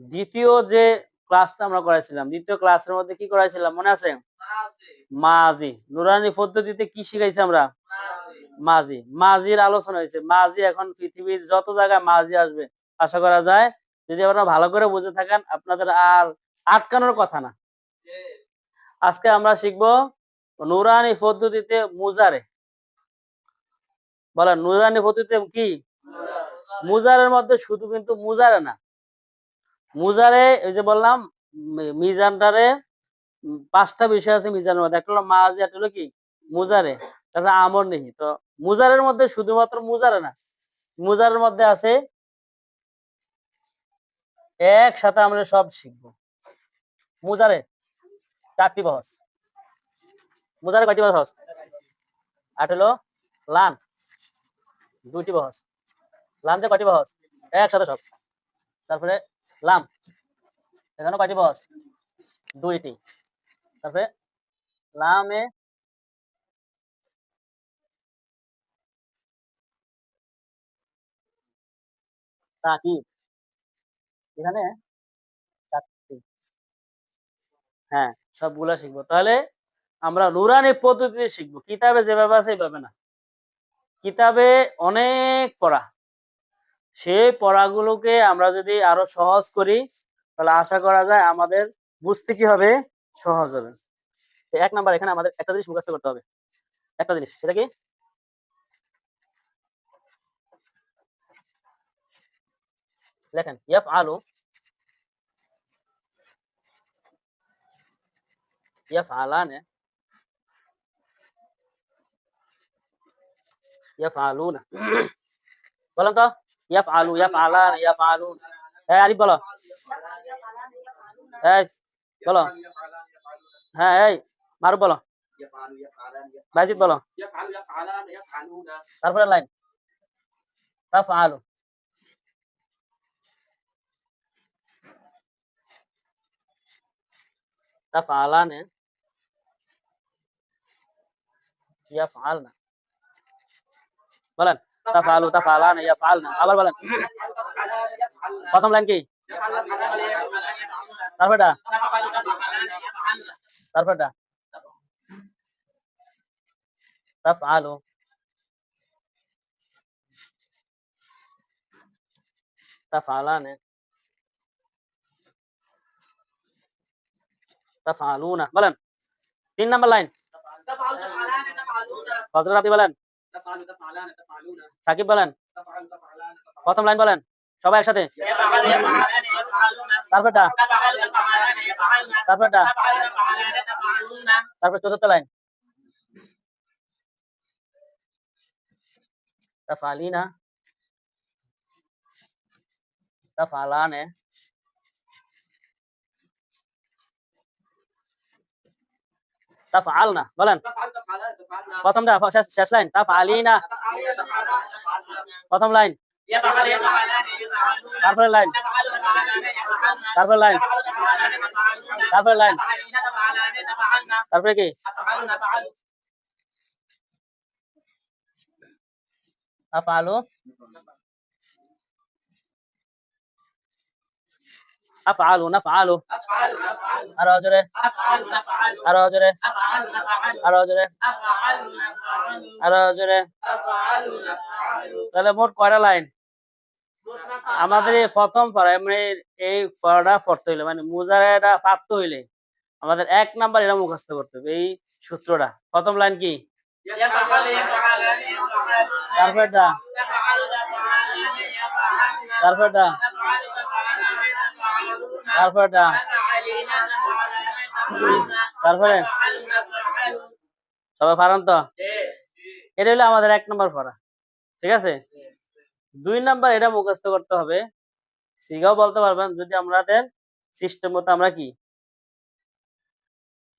দ্বিতীয় যে ক্লাসটা আমরা করাইছিলাম, দ্বিতীয় ক্লাসের মধ্যে কি করাইছিলাম, মনে আছে? মাজি। নুরানি পদ্ধতিতে কি শিখাইছি আমরা? মাজি। মাজির আলোচনা হয়েছে। মাজি এখন পৃথিবীর যত জায়গায় মাজি আসবে, আশা করা যায় যদি আপনারা ভালো করে বুঝে থাকেন, আপনাদের আর আটকানোর কথা না। আজকে আমরা শিখব নুরানি পদ্ধতিতে মুজারে। বলেন, নুরানি পদ্ধতিতে কি? মুজারের মধ্যে শুধু কিন্তু মুজারে না। মুজারে, এই যে বললাম মিজানটারে পাঁচটা বিষয় আছে মিজানের মধ্যে। একটা হলো মাজি একটা হলো কি? মুজারে। তারপরে আমর নেই তো মুজারের মধ্যে শুধুমাত্র মুজারে না, মুজারের মধ্যে আছে একসাথে আমরা সব শিখব। মুজারে চারটি বহস। মুজারে কয়টি বহস? আট হলো লান। দুইটি বহস। লামতে কয়টি বহস? একসাথে সব। তারপরে লাম। এখানে কয়টি বহস দুইটি। তারপরে লামে তাকিদ এখানে চারটি। হ্যাঁ সবগুলা শিখব। তাহলে আমরা নুরানি পদ্ধতিতে শিখব। কিতাবে যেভাবে আছে, এইভাবে না। কিতাবে অনেক পড়া। সেই পড়াগুলোকে আমরা যদি আরও সহজ করি, তাহলে আশা করা যায় আমাদের বুঝতে কি হবে? সহজ হবে। এক নাম্বার, এখানে আমাদের একটা জিনিস মুখস্থ করতে হবে। একটা জিনিস, সেটা কি? লেখেন ইয়াফ আলু ইয়াফ আলানে ইয়াফ আলুনা বলেন তো। ইয়াফ আলু ইয়াফ আলান ইয়াফ আলুন হ্যাঁ আরিফ বলো এই বলো হ্যাঁ এই মারুফ বলো বাইজিদ বলো তারপরে লাইন তাফআলু তাফআলানে ইয়াফআলনা বলেন তাফআলু তাফআলানে ইয়াফআলনা আবার বলেন প্রথম লাইন কি তারপরটা তারপরটা তাফআলু তাফআলানে তাফআলুনা বলেন তিন নাম্বার লাইন ফজল আপনি বলেন সাকিব বলেন? প্রথম লাইন বলেন। সবাই একসাথে? তারপরটা? তারপরটা? তারপর চতুর্থ লাইন। তাফালিনা তাফালানে তাফআলনা বলেন প্রথমটা শেষ শেষ লাইন তাফআলিনা প্রথম লাইন তারপরে লাইন তারপরে লাইন তারপরে লাইন তারপরে কি আফআলু আফআলু নাফআলু আরও জোরে আরও জোরে আরও জোরে আরও জোরে তাহলে মোট কয়টা লাইন? আমাদের এই প্রথম পড়া মানে এই পড়াটা পড়তে হইলে মানে মুজারাটা প্রাপ্ত হইলে আমাদের এক নাম্বার এটা মুখস্থ করতে হবে এই সূত্রটা। প্রথম লাইন কি? তারপরটা? তারপরটা? তারপরটা তারপরে? সবাই পারেন তো? এটা হলো আমাদের এক নম্বর পড়া। ঠিক আছে? দুই নাম্বার এটা মুখস্থ করতে হবে। সিগাও বলতে পারবেন যদি আমাদের সিস্টেম মতো আমরা কি?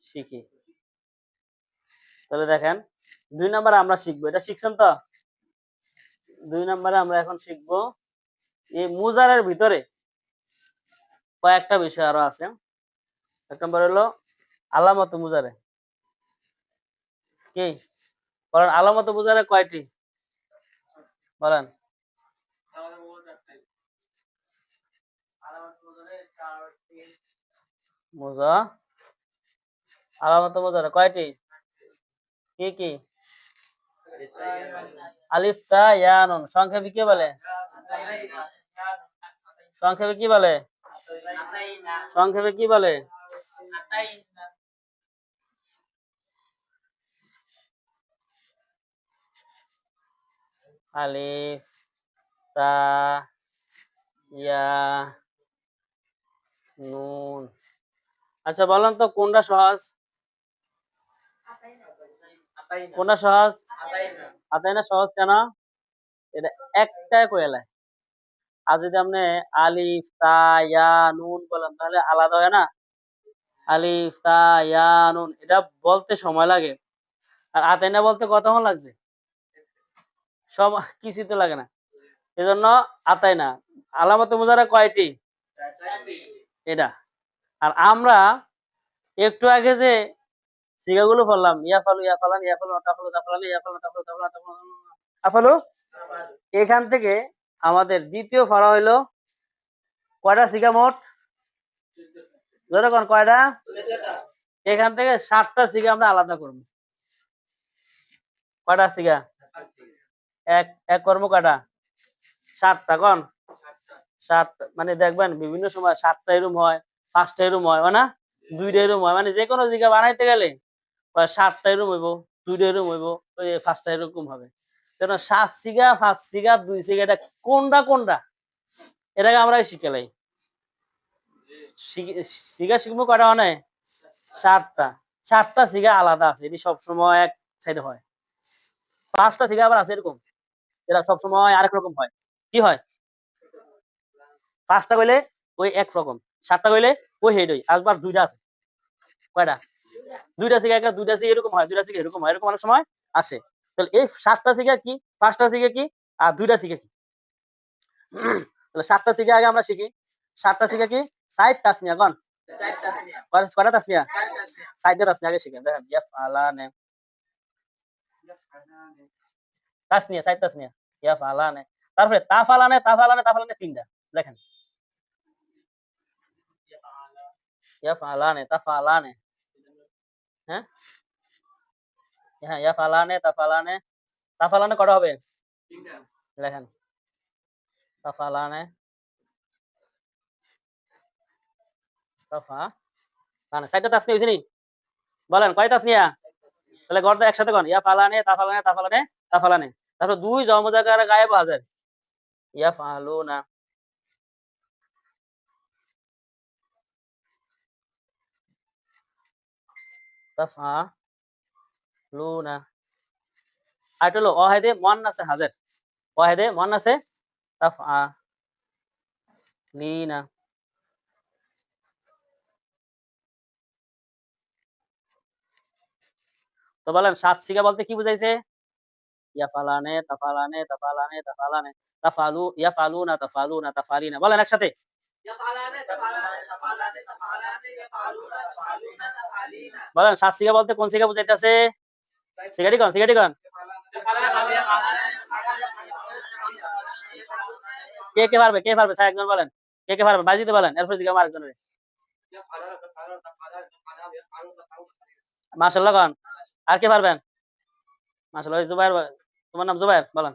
শিখি। তাহলে দেখেন দুই নাম্বারে আমরা শিখব। এটা শিখছেন তো? দুই নাম্বারে আমরা এখন শিখব এই মুজারের ভিতরে কয়েকটা বিষয় আরও আছে। এক নম্বর হলো আলামত মুজারে। কি? বলেন, আলামত মুজারে কয়টি? বলেন। মোজা? আলামত মোজার কয়টি? কি কি? আলিফ, তা ইয়া সংক্ষেপে কি বলে? সংক্ষেপে কি বলে? সংক্ষেপে কি বলে? আলিফ, তা, ইয়া, নুন। আচ্ছা বলেন তো, কোনটা সহজ? কোনটা সহজ? আতাই না, সহজ কেন? এটা একটাই কয়েলায় আর যদি আপনি আলিফ তা ইয়া নুন বলেন তাহলে আলাদা হয় না আলিফ তা ইয়া নুন এটা বলতে সময় লাগে আর আতাই না বলতে কতক্ষণ লাগছে সব কিছুই তো লাগে না এজন্য আতাই না আলামত মুজারা কয়টি এটা আর আমরা একটু আগে যে সিগাগুলো পড়লাম ইয়া ফালু ইয়া ফালান ইয়া ফালু তাফালু তাফালান ইয়া ফালু তাফালু তাফালান তাফালু আফালু এখান থেকে আমাদের দ্বিতীয় ফাড়া হইল কয়টা সিগা মোট? যতক্ষণ কয়টা? এখান থেকে সাতটা সিগা আমরা আলাদা করব। কয়টা সিগা এক এক কর্ম কয়টা? সাতটা কন? সাত মানে দেখবেন বিভিন্ন সময় সাতটা এরম হয়, পাঁচটা এরম হয় না? দুইটা এরম হয় মানে যে কোনো জায়গা বানাইতে গেলে সাতটা এরম হইব, দুইটা এরম হইব পাঁচটা এরকম হবে। কেন সাত সিগা, পাঁচ সিগা, দুই সিগা, এটা কোনটা কোনটা এটাকে আমরা শিখেলাই। সিগা শিখব কয়টা মানে? সাতটা। সাতটা সিগা আলাদা আছে, এটি সবসময় এক সাইডে হয়। পাঁচটা সিগা আবার আছে এরকম এরা সবসময় আরেক রকম হয়। কি হয়? পাঁচটা কইলে ওই এক রকম, সাতটা কইলে ওই হেড ওই আসবার দুইটা আছে। কয়টা? দুইটা সিগা একটা দুইটা সিগা এরকম হয়, দুইটা সিগা এরকম হয়, এরকম অনেক সময় আসে। তাহলে এই সাতটা সিগা কি? পাঁচটা সিগা কি? আর দুইটা সিগা কি? তাহলে সাতটা সিগা আগে আমরা শিখি। সাতটা সিগা কি? সাইড তাসমিয়া কোন কয়টা তাসমিয়া সাইডটা তাসমিয়া আগে শিখেন দেখেন ইয়া ফালানে তাসমিয়া সাইড তাসমিয়া ইয়া ফালানে তারপরে তা ফালানে তা ফালানে তা ফালানে তিনটা। দেখেন ইয়া ফালানে তা ফালানে হ্যাঁ? হ্যাঁ ইয়া ফালানে তা ফালানে। তা ফালানে কটা হবে? লেখেন। তা ফালানে। তাফা মানে সাইডটা তাসনিয়া হইছে নি বলেন কয় তাসনিয়া তাহলে গড়টা একসাথে কোন ইয়া ফালানে তা ফালানে তা ফালানে তা ফালানে। তারপর দুই জমজাকার গায়েব হাজার। ইয়া ফালুনা। তাফা লুনা আর হলো অহেদে মন আছে অহেদে মন আছে তাফা লিনা। তো বলেন শাস্ত্রিকা বলতে কি বুঝাইছে? তাফালানে তাফালানে তাফালানে তাফালু তাফালুনা তাফালিনা বলেন একসাথে। বলেন শাস্ত্রিকা বলতে কোন শিকা বুঝাইতেছে? সিগারি কোন সিগারি কোন কে কে পারবে কে পারবে একজন বলেন। কে কে পারবে বাজিতে বলেন, এরপর জিজ্ঞাসা আমার একজনের মাশাল্লাহ কোন। আর কে পারবেন মাশাল্লাহ জুবাইর তোমার নাম জুবাইর, বলেন।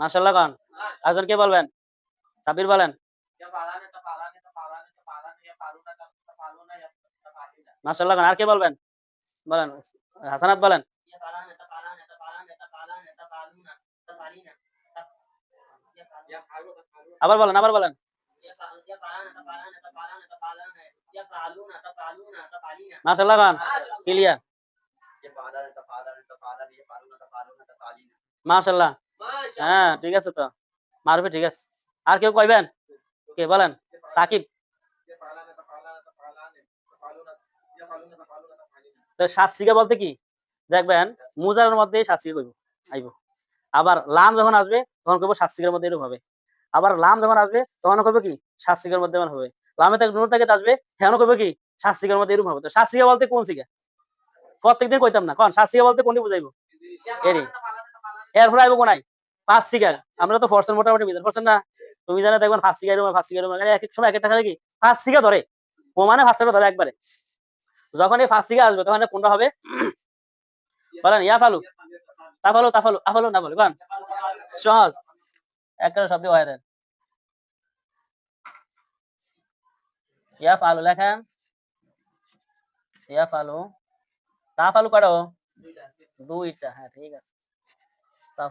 মাশাল্লাহ কোন। একজন কে বলবেন? সাবির বলেন। মাশাল্লাহ কোন আর কে বলবেন বলেন হাসানাত বলেন আবার বলেন আবার বলেন মাশাল্লাহ খান ক্লিয়ার মাশাল্লাহ হ্যাঁ ঠিক আছে তো মারবে ঠিক আছে আর কেউ কইবেন কে বলেন সাকিব তো শাস্ত্রিকা বলতে কি? দেখবেন, মুজারের মধ্যে শাস্ত্রিকা কইব, আইব। আবার লাম যখন আসবে, তখন কইব শাস্ত্রিকের মধ্যে এরকম হবে। আবার লাম যখন আসবে তখন কইব কি? শাস্ত্রিকের মধ্যে এমন হবে। লামে থেকে নুন থেকে আসবে তখন কইব কি? শাস্ত্রিকের মধ্যে এরকম হবে। তো শাস্ত্রিকা বলতে কোন শিখা? প্রত্যেকদিন কইতাম না। কোন শাস্ত্রিকা বলতে কোনটি বুঝাইব? এরি। এরপরে আইব কোনাই ফার্স্ট সিগার আমরা তো ফরসেন মোটামুটি মিজান। ফরসেন না? তুমি জানো দেখবেন ফার্স্ট রুম ফার্স্ট রুম এক এক সময় এক একটা খালি কি? ফার্স্ট সিগার ধরে। ও মানে ধরে একবারে। যখন এই ফার্স্ট আসবে তখন কোনটা হবে? বলেন, ইয়া ফালু। তা ফালু তা ফালু আফালু না বলে সহজ। একটা শব্দ হয় দেন। ইয়া ফালু লেখেন। ইয়া ফালু। করো। দুইটা হ্যাঁ ঠিক আছে। তা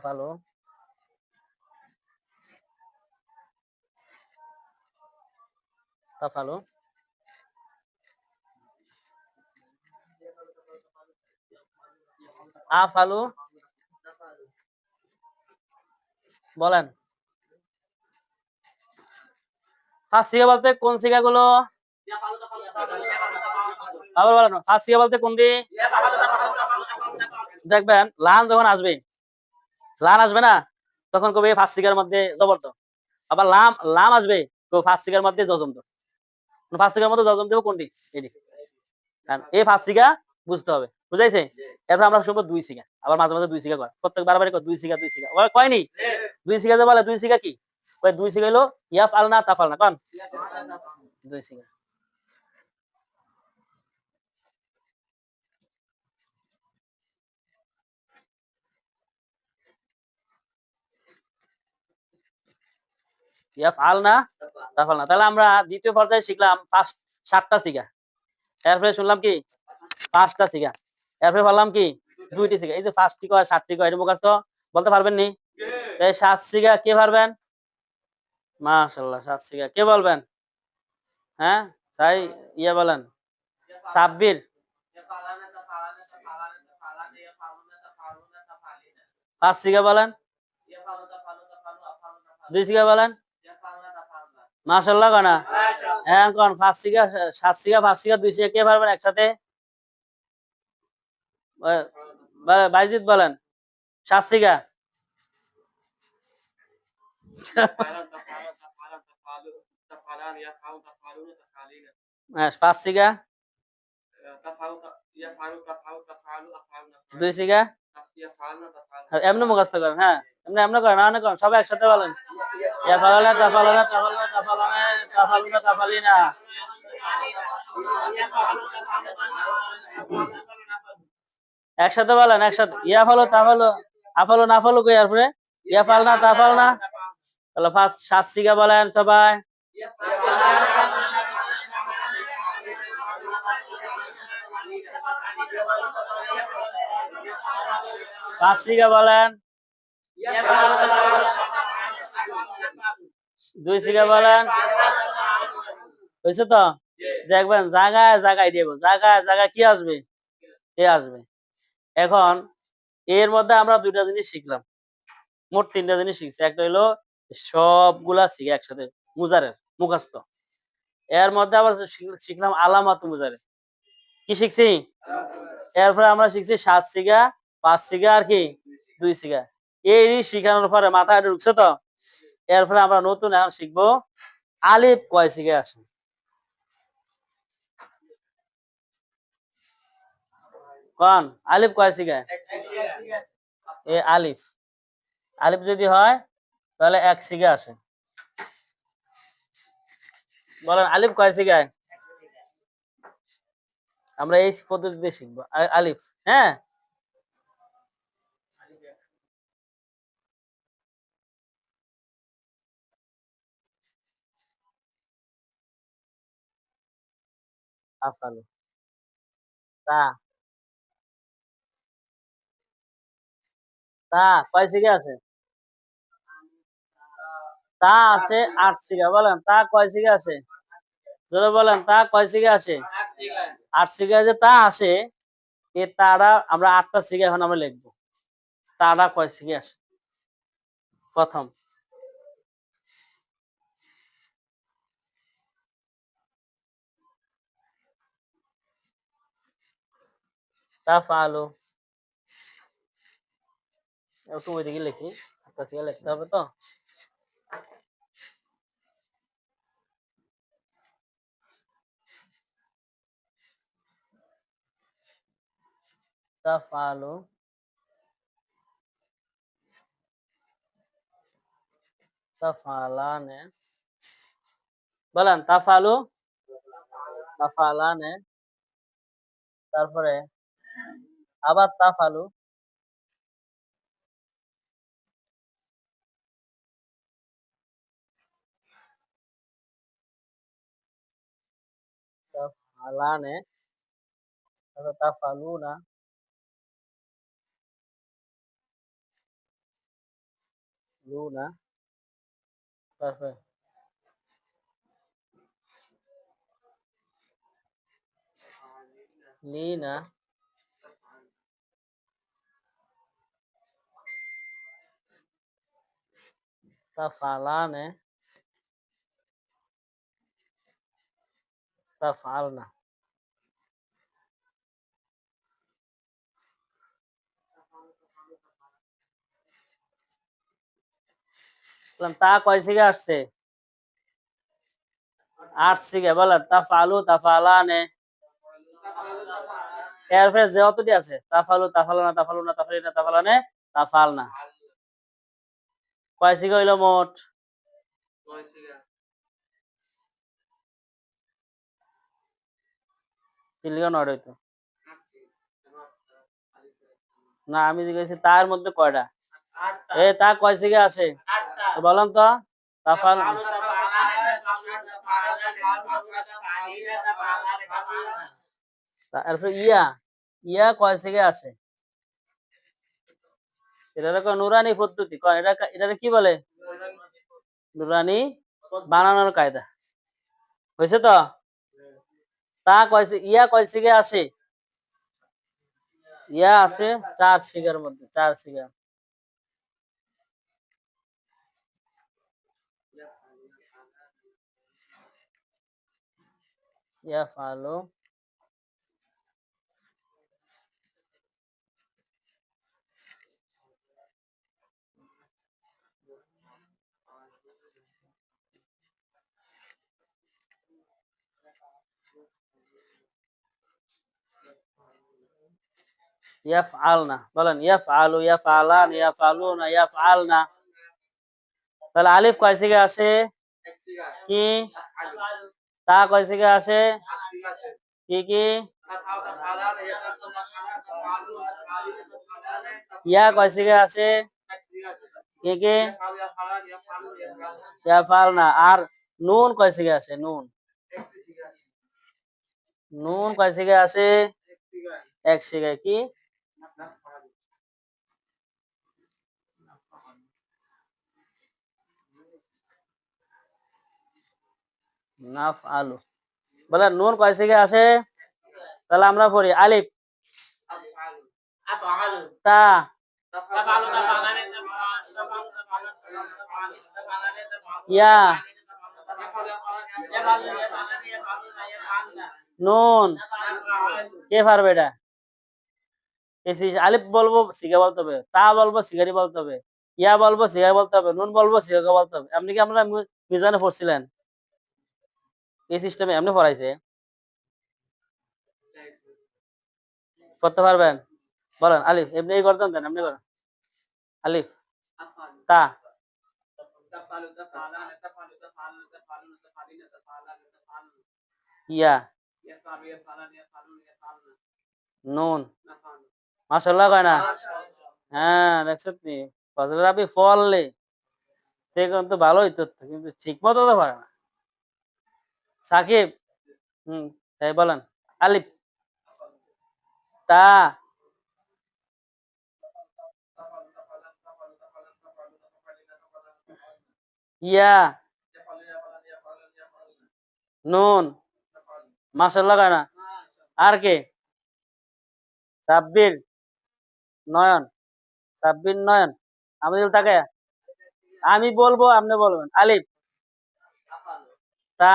ফালু। আফালু বলেন। সিগা বলতে কোন সিগা গুলো আবার বলেন সিগা বলতে কোনটি? দেখবেন, লান যখন আসবে, লান আসবে না, তখন কবে সিগার মধ্যে জবরদ আবার লাম লাম আসবে তো সিগার মধ্যে জজম ফার্স্ট সিগার মধ্যে জজম দেবো কোনটি? এই সিগা বুঝতে হবে। বুঝাইছে? এরপর আমরা শুনব দুই সিগা। আবার মাঝে মাঝে দুই সিগা কয়। প্রত্যেক বারবারই কয় দুই সিগা দুই সিগা। ওরা কয়নি দুই সিগা যে বলে দুই সিগা কি? কয় দুই সিগা হলো ইয়া ফাল না তাফাল না। কন? দুই সিগা। না তাফাল না। তাহলে আমরা দ্বিতীয় পর্যায়ে শিখলাম ফার্স্ট সাতটা সিগা। এরপরে শুনলাম কি? পাঁচটা সিগা। এরপরে বললাম কি? দুইটি সিগা এই যে ফার্স্টটি কয় সাতটি কয় এটা মুখাস্ত বলতে পারবেন নি? এই সাত সিগা কে পারবেন? মাশাল্লাহ সাত সিগা কে বলবেন? হ্যাঁ? তাই ইয়ে বলেন। সাব্বির। পাঁচ সিগা বলেন। দুই সিগা বলেন। মাশাল্লাহ কানা হ্যাঁ কোন পাঁচ সিগা সাত সিগা পাঁচ সিগা দুই সিগা কে পারবেন একসাথে? বাইজিৎ বলেন। সাত সিগা হ্যাঁ পাঁচ সিগা দুই সিগা এমনি করেন হ্যাঁ। এমনি এমনি করেন করেন, সবাই একসাথে বলেন। তাফালিনা একসাথে বলেন, একসাথে। ইয়া ফালো তাফালো আফালো না ফালো কই আসবে? ইয়া ফালনা তাফালনা তাহলে ফার্স্ট সাত সিগা বলেন সবাই। সিগা বলেন। দুই সিগা বলেন। হয়েছে তো? দেখবেন, জায়গায় জায়গায় দিব। জায়গায় জায়গায় কি আসবে? এ আসবে? এখন এর মধ্যে আমরা দুইটা জিনিস শিখলাম। মোট তিনটা জিনিস শিখছি। একটা হলো সবগুলা শিখে একসাথে, মুজারের, মুখস্থ। এর মধ্যে আবার শিখলাম আলামাত মুজারে কি শিখছি? এরপরে আমরা শিখছি সাত সিগা পাঁচ সিগা আর কি, দুই সিগা এই শিখানোর পরে মাথায় ঢুকছে তো? এরপরে আমরা নতুন এখন শিখব আলিফ কয় সিগা আসে? কন? আলিফ কয় সিগা এ আলিফ। আলিফ যদি হয়, তাহলে এক সিগা আসে। বলেন, আলিফ কয় সিগায় আমরা এই পদ্ধতিতে শিখব। আলিফ হ্যাঁ? আফালু তা। তা, কয় সিগা আছে? তা আছে আট সিগা, বলেন, তা কয় সিগা আছে? জোরে বলেন, তা কয় সিগা আছে? আট সিগা যে তা আসে এ তারা, আমরা আটটা সিগা এখন আমরা লিখব। তারা কয় সিগা আসে প্রথম। তা ফালো। একটু ওইদিকে লিখি সিগা লিখতে হবে তো। তা ফালো তাফালানে। বলেন, তাফালু। তাফালানে। তারপরে আবার তাফালু। তাফালানে তারপর তাফালুনা লুনা তারপরে লিনা বললাম, তা কয় থেকে আসছে? আট থেকে বলেন তাফালু তাফালানে এরপরে যে অতটি আছে তাফালু তাফালুনা তাফালুনা তাফালিনা তাফালানে তাফালনা কয় সিগা হইল মোট? তিনলিগা নয় হইতো। না আমি জিজ্ঞেস তার মধ্যে কয়টা? এ তা কয় সিগা আছে বলেন তো তাফাল। তা- এরপরে ইয়া। ইয়া কয় থেকে আসে? এটা দেখো নুরানি পদ্ধতি কয় এটা এটা কি বলে? নুরানি বানানোর কায়দা। হয়েছে তো? তা কয় ইয়া কয় থেকে আসে। ইয়া আছে চার সিগার মধ্যে, চার সিগার ইয়া ফালো। ইয়াফআলনা বলেন ইয়াফআলু ইয়াফআলান ইয়াফআলুনা ইয়াফআলনা তাহলে আলিফ কয় থেকে আসে কি তা কয় থেকে আসে কি কি ইয়া কয় থেকে আসে কি কি ইয়াফআলনা আর নুন কয় থেকে আসে নুন নুন কয় থেকে আসে এক শিখায় কি নাফ আলু। বলে নুন কয় থেকে আসে? তাহলে আমরা পড়ি আলিফ। তা। ইয়া। নুন। কে পারবে এটা? আলিফ বলব, সিগা বলতে হবে। তা বলব, সিগারি বলতে হবে। ইয়া বলব, সিগা বলতে হবে। নুন বলব সিগা বলতে হবে। আপনি কি আমরা মিজানে পড়ছিলেন? এই সিস্টেমে এমনি পড়াইছে। করতে পারবেন? বলেন, আলিফ, এমনি করতেন দেন, এমনি করেন। আলিফ, তা। ইয়া। নুন। হ্যাঁ ভালোই কিন্তু ঠিক মতো তো পারে না। সাকিব, হুম, তাই বলেন। আলিফ। তা। ইয়া। নুন। মাশাল্লাহ কয় না। আর কে? সাব্বির নয়ন। সাব্বির নয়ন। আমাদের তাকে আমি বলব আপনি বলবেন। আলিফ। তা।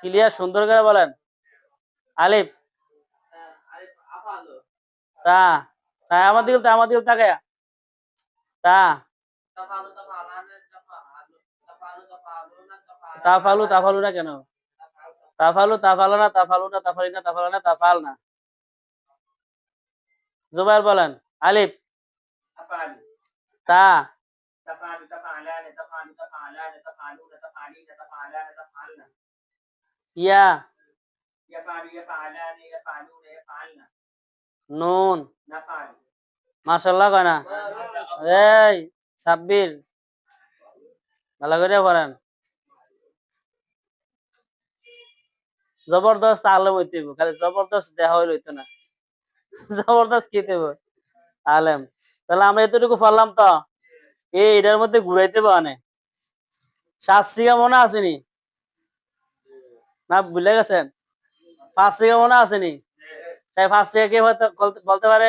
ক্লিয়ার, সুন্দর করে বলেন। আলিফ। তা তা আমার দিকে, তা আমার দিকে তাকায়া। তা। তাফালু তাফালু না কেন? তাফালু তাফালো না তাফালু না তাফালি না তাফালো না তাফাল না। জুবাইর বলেন, আলিফ। তা। ইয়া নুন মাসাল্লাহ কয়না এই সাব্বির ভালো করে পড়েন জবরদস্ত আলেম হইতেব খালি জবরদস্ত দেহ হইতো না জবরদস্ত কি দেব আলেম তাহলে আমরা এতটুকু পারলাম তো এই এটার মধ্যে ঘুরাইতে পারে শাস্ত্রীয়া মনে আসেনি না, ভুলে গেছেন? পাঁচ সিগা মনে আসেনি? তাই পাঁচ সিগা কে বলতে পারে?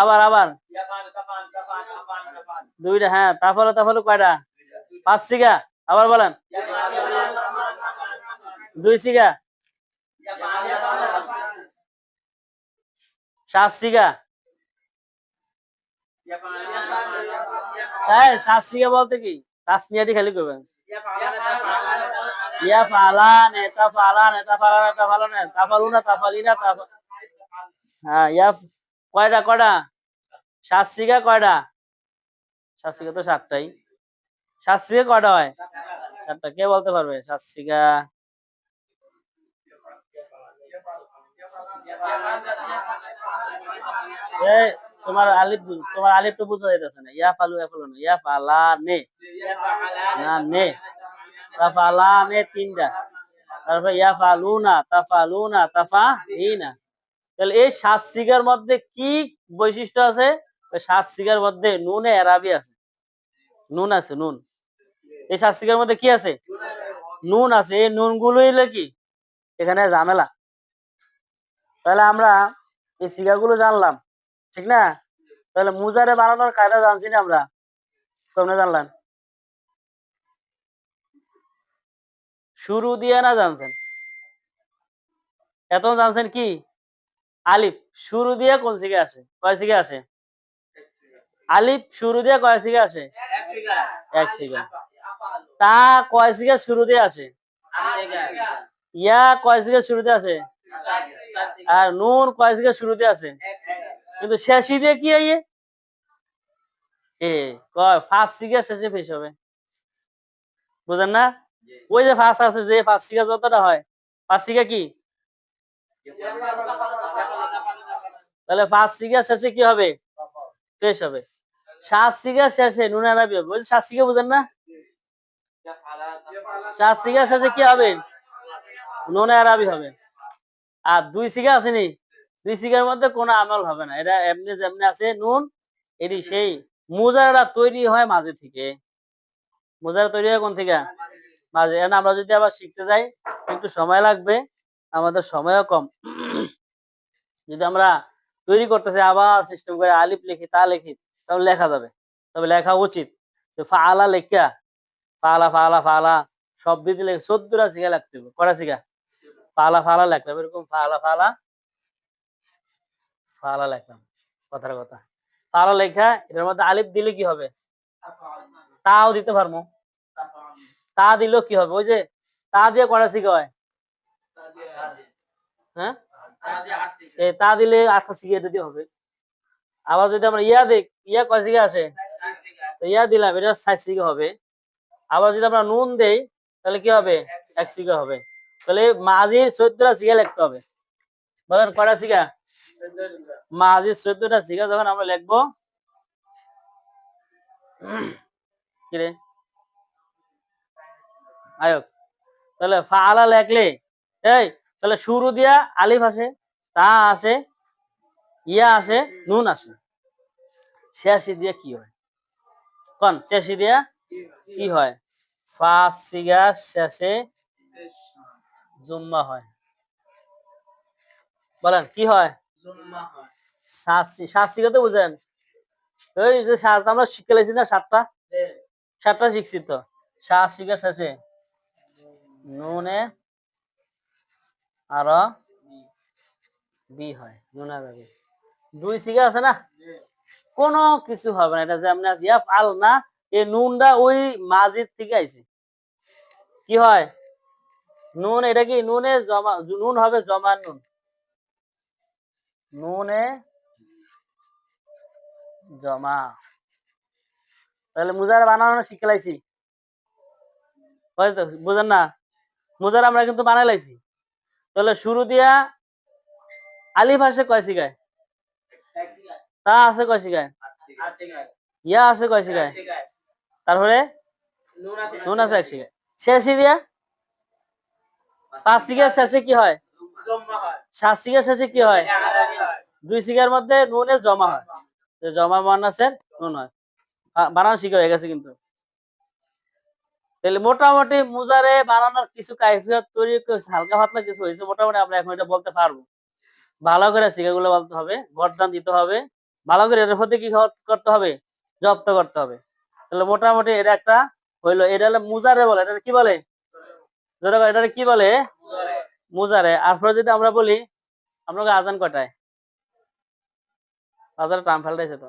আবার আবার। দুইটা হ্যাঁ তারপরে তারপরে কয়টা? পাঁচ সিগা আবার বলেন। দুই সিগা সাত সিগা সাত সিগা বলতে কি? তাসমিয়াটি খালি করবেন। ইয়াফআলানে তাফআলানে তাফআলানে তাফআলানে তাফআলুনা তাফআলিনা তাফআ হ্যাঁ ইয়াফ কয়টা কয়টা? সাত সিগা কয়টা? সাত সিগা তো সাতটাই। সাত সিগা কয়টা হয়? সাতটা। কে বলতে পারবে? সাত সিগা তোমার আলিফ তোমার আলিফ তো বুঝা যাইতেছে না। ইয়া ফালু ইয়া ফালু ইয়া ফালা নে না, নে। তাফালা নে তিনটা তারপর ইয়া ফালুনা তাফালুনা তাফা তাহলে এই সাত সিগার মধ্যে কি বৈশিষ্ট্য আছে? সাত মধ্যে নুনে এরাবি আছে। নুন আছে, নুন। এই সাত মধ্যে কি আছে? নুন আছে। এই নুনগুলো কি? এখানে ঝামেলা। তাহলে আমরা এই সিগাগুলো জানলাম। ঠিক না? তাহলে মুজারে বানানোর কায়দা জানছি না আমরা। তোমরা জানলাম। শুরু দিয়ে না জানছেন? এত জানছেন কি? আলিফ, শুরু দিয়ে কোন সিগে আসে? কয় সিগে আসে? আলিফ, শুরু দিয়ে কয় সিগে আসে? এক সিগা তা কয় সিগে শুরু দিয়ে আসে? ইয়া কয় সিগে শুরুতে আছে আর নুন কয় সিগে শুরুতে আছে কিন্তু শেষই দিয়ে কি আইয়ে এ? কয় ফার্স্ট সিগা শেষে ফেস হবে। বুঝেন না? ওই যে ফার্স্ট আছে, যে ফার্স্ট সিগা যতটা হয় ফার্স্ট সিগা কি? তাহলে ফার্স্ট সিগা শেষে কি হবে? ফেস হবে। সাত সিগা শেষে, নুন আরবি হবে। ওই যে সাত বুঝেন না? সাত সিগা শেষে কি হবে? নুন আরবি হবে। আর দুই সিগা আছে নি? দুই সিগার মধ্যে কোনো আমল হবে না। এটা এমনি যেমনি আছে, নুন এটি সেই। মোজারা তৈরি হয় মাঝে থেকে। মোজারা তৈরি হয় কোন থেকে? মাঝে। আমরা যদি আবার শিখতে যাই একটু সময় লাগবে, আমাদের সময়ও কম। যদি আমরা তৈরি করতেছি, আবার সিস্টেম করে আলিফ লিখি, তা লিখি, তাহলে লেখা যাবে। তবে লেখা উচিত ফালা লেখা ফালা ফালা ফালা সব দিতে লেখে, চোদ্দটা শিখা লাগতে হবে। কটা শিখা? ফালা ফালা লেখলাম। এরকম ফালা ফালা ফালা লেখলাম, কথার কথা। ফালা লেখা, এটার মধ্যে আলিফ দিলে কি হবে? তাও দিতে পারব। তা দিলেও কি হবে? ওই যে তা দিয়ে কটা শিখা হয়? তা দিলে আটটা শিখে দিতে হবে। আবার যদি আমরা ইয়া দেখ ইয়া কয় শিখে আসে? ইয়া দিলাম, এটা ষাট শিখে হবে। আবার যদি আমরা নুন দেই, তাহলে কি হবে? এক শিখে হবে। তাহলে মাঝির চোদ্দটা শিখে লিখতে হবে। বলেন কয়টা শিখা? মাঝির চোদ্দটা শিখা যখন আমরা লিখব কিরে আয়ক। তাহলে ফালা লেখলে এই তাহলে শুরু দিয়া আলিফ আসে তা আসে ইয়া আসে নুন আসে। শেষি দিয়ে কি হয়? কোন শেষি দিয়া কি হয়? ফার্স্ট সিগা শেষে জুম্মা হয়। বলেন কি হয়? সিগা তো বুঝেন। ওই আমরা শিখে লেছি না সাতটা? সাতটা শিখছি তো। সাত সিগা শেষে নুনে আর বি হয়, নুন আর দুই সিগা আছে না? কোনো কিছু হবে না, এটা যেমন আছে। ইয়া ফাল না, এই নুনটা ওই মাঝির থেকে আইছে। কি হয়? নুন, এটা কি নুনে জমা, নুন হবে জমা নুন? নুনে জমা। তাহলে মুজার বানানো শিখে লাইছি বুঝেন না? মুজার আমরা কিন্তু বানাই লাইছি তাহলে শুরু দিয়া আলিফ আসে কয় শিখায়? তা আছে কয় শিখায়? ইয়া আছে কয় শিখায়? তারপরে নুন আছে এক শিখায়। শেষে দিয়া পাঁচ শিখার শেষে কি হয়? সাত শিখার শেষে কি হয়? দুই শিখার মধ্যে নুনে জমা হয়। জমা মানাসের নুন হয়। বানানো শিখে হয়ে গেছে কিন্তু। তাহলে মোটামুটি মুজারে বানানোর কিছু কাইফিয়ত তৈরি হালকা পাতলা কিছু হয়েছে মোটামুটি আমরা এখন এটা বলতে পারব। ভালো করে শিখাগুলো বলতে হবে, গরদান দিতে হবে, ভালো করে এর প্রতি কি করতে হবে? জব্দ করতে হবে। তাহলে মোটামুটি এটা একটা হইল, এটা হলো মুজারে বলে এটা কি বলে? এটা কি বলে? মুজারে। আর যদি আমরা বলি আপনাকে আজান কটায় আজান টাইম ফেলতেছে তো।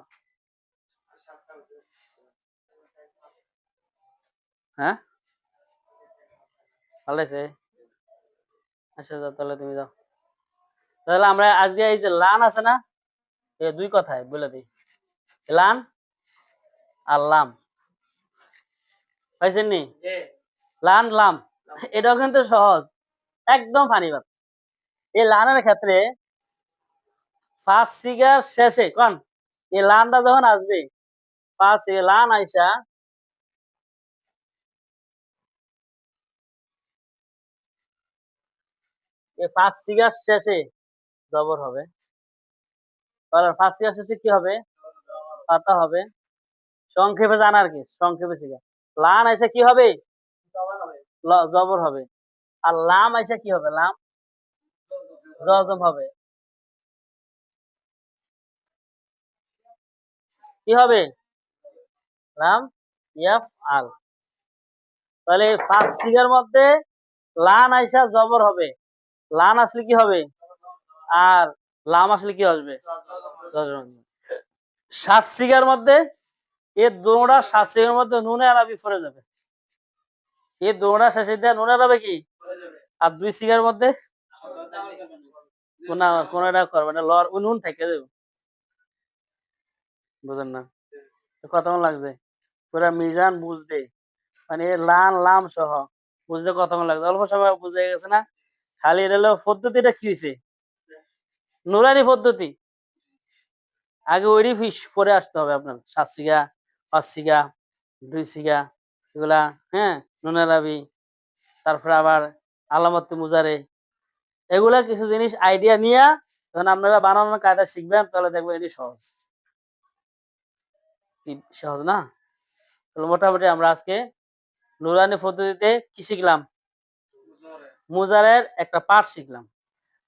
হ্যাঁ? ফেলতেছে আচ্ছা যাও তাহলে তুমি যাও। তাহলে আমরা আজকে এই যে লান আছে না এই দুই কথায় বলে দিই। লান আর লাম। পাইছেন নি? লান লাম। এটাও কিন্তু সহজ। একদম ফানি বাত। এই লানের ক্ষেত্রে ফার্স্ট সিগার শেষে কোন? এই লানটা যখন আসবে ফার্স্ট লান আইসা এই ফার্স্ট সিগার শেষে জবর হবে। ফার্স্ট সিগার শেষে কি হবে? পাতা হবে। সংক্ষেপে জানার কি, সংক্ষেপে সিগার লান আইসা কি হবে? জবর হবে। আর লাম আইসা কি হবে? লাম? জজম হবে। কি হবে? লাম, ইয়াফ, আল। তাহলে ফার্স্ট সিগার মধ্যে লান আইসা জবর হবে। লান আসলে কি হবে? আর লাম আসলে কি আসবে? সাত সিগার মধ্যে, এ দোড়া সাত সিগার মধ্যে নুনে আরবি পড়ে যাবে। এ দোড়া শেষে দেয়া নুনে আরবে কি? আর দুই সিগার মধ্যে কোনা কোনটা করবে না, লর নুন থেকে যাবে বুঝেন না? তো কত লাগছে? পুরা মিজান বুঝতে মানে লান, লাম সহ বুঝতে কত লাগছে। অল্প সময় বুঝে গেছে না? খালি এটা হলো পদ্ধতিটা কি হয়েছে নুরানি পদ্ধতি। আগে ওইটি ফিস পরে আসতে হবে আপনার। সাত সিগা পাঁচ সিগা দুই সিগা এগুলা হ্যাঁ নুনারাবি তারপরে আবার আলামত মুজারে। এগুলা কিছু জিনিস আইডিয়া নিয়ে যখন আপনারা বানানোর কায়দা শিখবেন, তাহলে দেখবেন এটি সহজ। সহজ না? মোটামুটি আমরা আজকে নুরানি পদ্ধতিতে কি শিখলাম? মুজারের একটা পাঠ শিখলাম।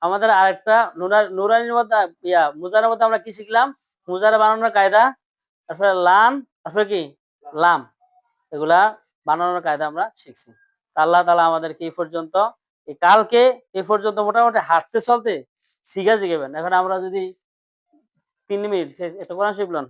আমাদের আরেকটা নুরার নুরানির মধ্যে, ইয়া, মুজারের মধ্যে আমরা কি শিখলাম? মুজারে বানানোর কায়দা, তারপরে লান, তারপরে কি? লাম। এগুলা বানানোর কায়দা আমরা শিখছি। আল্লাহ তালা আমাদেরকে এই পর্যন্ত, এই কালকে এই পর্যন্ত মোটামুটি হাঁটতে চলতে শিখা শিখেবেন এখন আমরা যদি তিন মিনিট এটা কোরআন শিখলেন?